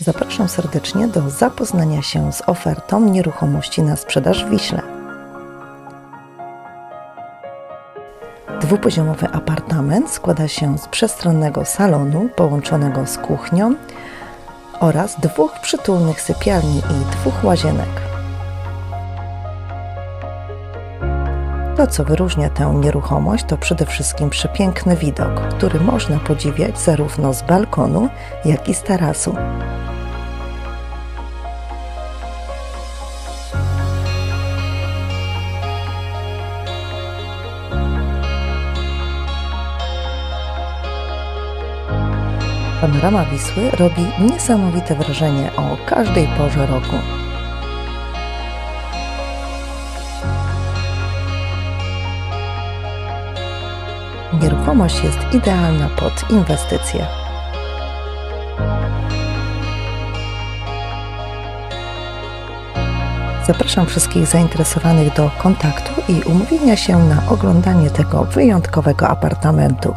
Zapraszam serdecznie do zapoznania się z ofertą nieruchomości na sprzedaż w Wiśle. Dwupoziomowy apartament składa się z przestronnego salonu połączonego z kuchnią oraz dwóch przytulnych sypialni i dwóch łazienek. To, co wyróżnia tę nieruchomość, to przede wszystkim przepiękny widok, który można podziwiać zarówno z balkonu, jak i z tarasu. Panorama Wisły robi niesamowite wrażenie o każdej porze roku. Nieruchomość jest idealna pod inwestycje. Zapraszam wszystkich zainteresowanych do kontaktu i umówienia się na oglądanie tego wyjątkowego apartamentu.